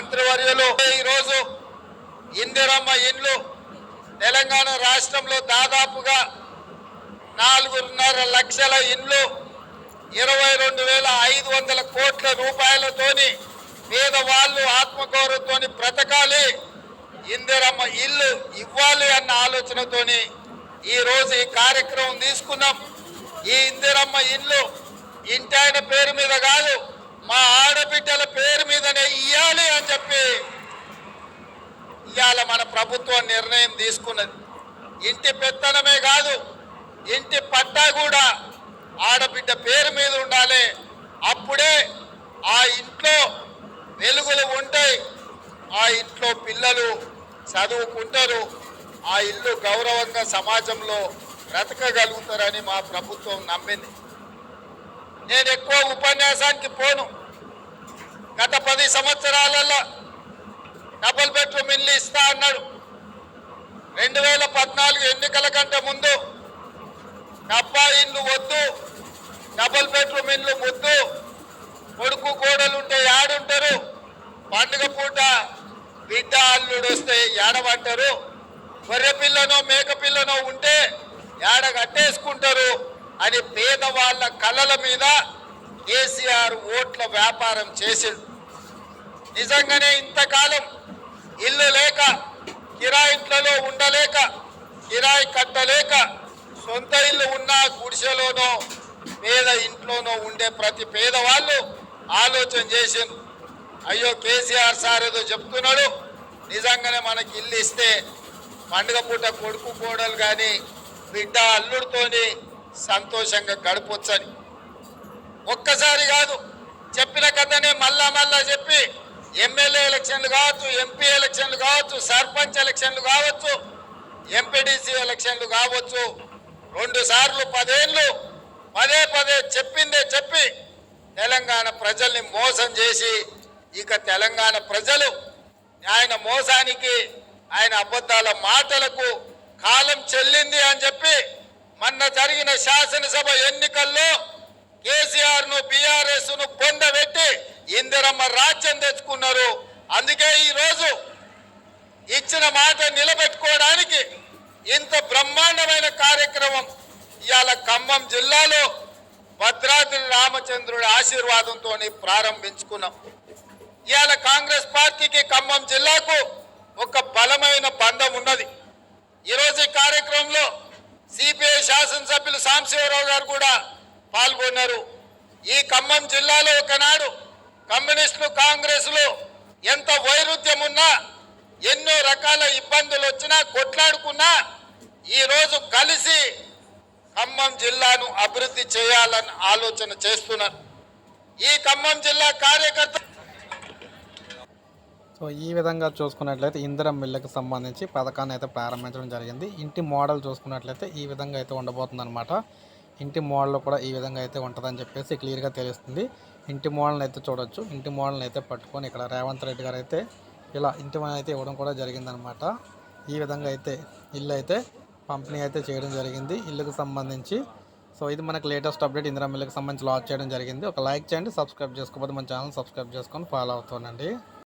మంత్రివర్యులు ఈరోజు ఇందిరమ్మ ఇండ్లు తెలంగాణ రాష్ట్రంలో దాదాపుగా నాలుగున్నర లక్షల ఇండ్లు ఇరవై రెండు వేల ఐదు వందల కోట్ల రూపాయలతోని పేదవాళ్ళు ఆత్మగౌరవంతోని బ్రతకాలి ఇందిరమ్మ ఇల్లు ఇవ్వాలి అన్న ఆలోచనతోని ఈ రోజు ఈ కార్యక్రమం తీసుకున్నాం. ఈ ఇందిరమ్మ ఇల్లు ఇంటి ఆయన పేరు మీద కాదు మా ఆడబిడ్డల పేరు వెంటనే ఇయ్యాలి అని చెప్పి ఇవాళ మన ప్రభుత్వం నిర్ణయం తీసుకున్నది. ఇంటి పెత్తనమే కాదు ఇంటి పట్టా కూడా ఆడబిడ్డ పేరు మీద ఉండాలి. అప్పుడే ఆ ఇంట్లో వెలుగులు ఉంటాయి. ఆ ఇంట్లో పిల్లలు చదువుకుంటారు. ఆ ఇల్లు గౌరవంగా సమాజంలో బ్రతకగలుగుతారని మా ప్రభుత్వం నమ్మింది. నేను ఎక్కువ ఉపన్యాసానికి పోను. గత పది సంవత్సరాలలో డబుల్ బెడ్రూమ్ ఇల్లు ఇస్తా అన్నాడు. రెండు వేల పద్నాలుగు ఎన్నికల కంటే ముందు డబ్బా ఇల్లు వద్దు డబుల్ బెడ్రూమ్ ఇల్లు వద్దు కొడుకు కోడలు ఉంటే యాడుంటారు పండుగ పూట బిడ్డ అల్లుడు వస్తే ఏడమంటారు గొర్రె పిల్లనో మేక పిల్లనో ఉంటే ఏడ కట్టేసుకుంటారు అని పేదవాళ్ళ కళల మీద కేసీఆర్ ఓట్ల వ్యాపారం చేసిండు. నిజంగానే ఇంతకాలం ఇల్లు లేక కిరాయింట్లలో ఉండలేక కిరాయి కట్టలేక సొంత ఇల్లు ఉన్న గుడిసెలోనో పేద ఇంట్లోనో ఉండే ప్రతి పేదవాళ్ళు ఆలోచన చేసిండ్రు. అయ్యో కేసీఆర్ సార్ ఏదో చెప్తున్నాడు నిజంగానే మనకి ఇల్లు ఇస్తే పండుగ పూట కొడుకు కోడలు కానీ బిడ్డ అల్లుడితోని సంతోషంగా గడపొచ్చని. ఒక్కసారి కాదు చెప్పిన కథనే మళ్ళా మళ్ళా చెప్పి ఎమ్మెల్యే ఎలక్షన్లు కావచ్చు ఎంపీ ఎలక్షన్లు కావచ్చు సర్పంచ్ ఎలక్షన్లు కావచ్చు ఎంపీడీసీ ఎలక్షన్లు కావచ్చు. రెండు సార్లు పదేళ్ళు పదే పదే చెప్పిందే చెప్పి తెలంగాణ ప్రజల్ని మోసం చేసి ఇక తెలంగాణ ప్రజలు ఆయన మోసానికి ఆయన అబద్ధాల మాటలకు కాలం చెల్లింది అని చెప్పి మొన్న జరిగిన శాసనసభ ఎన్నికల్లో కేసీఆర్ను బీఆర్ఎస్ను పొందబెట్టి ఇందిరమ్మ రాజ్యం తెచ్చుకున్నారు. అందుకే ఈ రోజు ఇచ్చిన మాట నిలబెట్టుకోవడానికి ఇంత బ్రహ్మాండమైన కార్యక్రమం ఇవాళ ఖమ్మం జిల్లాలో భద్రాద్రి రామచంద్రుడి ఆశీర్వాదంతో ప్రారంభించుకున్నాం. ఇవాళ కాంగ్రెస్ పార్టీకి ఖమ్మం జిల్లాకు ఒక బలమైన బంధం ఉన్నది. ఈరోజు ఈ కార్యక్రమంలో సిపిఐ శాసనసభ్యులు సాంబశివరావు గారు కూడా పాల్గొన్నారు. ఈ ఖమ్మం జిల్లాలో ఒకనాడు కమ్యూనిస్టులు కాంగ్రెస్లు ఎంత వైరుధ్యం ఉన్నా ఎన్నో రకాల ఇబ్బందులు వచ్చినా కొట్లాడుకున్నా ఈరోజు కలిసి ఖమ్మం జిల్లాను అభివృద్ధి చేయాలని ఆలోచన చేస్తున్నారు. ఈ ఖమ్మం జిల్లా కార్యకర్త సో ఈ విధంగా చూసుకున్నట్లయితే ఇందిరం మిల్లుకి సంబంధించి పథకాన్ని అయితే ప్రారంభించడం జరిగింది. ఇంటి మోడల్ చూసుకున్నట్లయితే ఈ విధంగా అయితే ఉండబోతుంది అనమాట ఇంటి మోడల్ కూడా ఈ విధంగా అయితే ఉంటుందని చెప్పేసి క్లియర్గా తెలుస్తుంది. ఇంటి మోడల్ని అయితే చూడొచ్చు. ఇంటి మోడల్ని అయితే పట్టుకొని ఇక్కడ రేవంత్ రెడ్డి గారు అయితే ఇలా ఇంటి అయితే ఇవ్వడం కూడా జరిగిందనమాట ఈ విధంగా అయితే ఇల్లు అయితే పంపిణీ అయితే చేయడం జరిగింది. ఇల్లుకు సంబంధించి. సో ఇది మనకి లేటెస్ట్ అప్డేట్. ఇందిరా మిల్లుకి సంబంధించి లాంచ్ చేయడం జరిగింది. ఒక లైక్ చేయండి సబ్స్క్రైబ్ చేసుకోకపోతే మన ఛానల్ సబ్స్క్రైబ్ చేసుకొని ఫాలో అవుతానండి.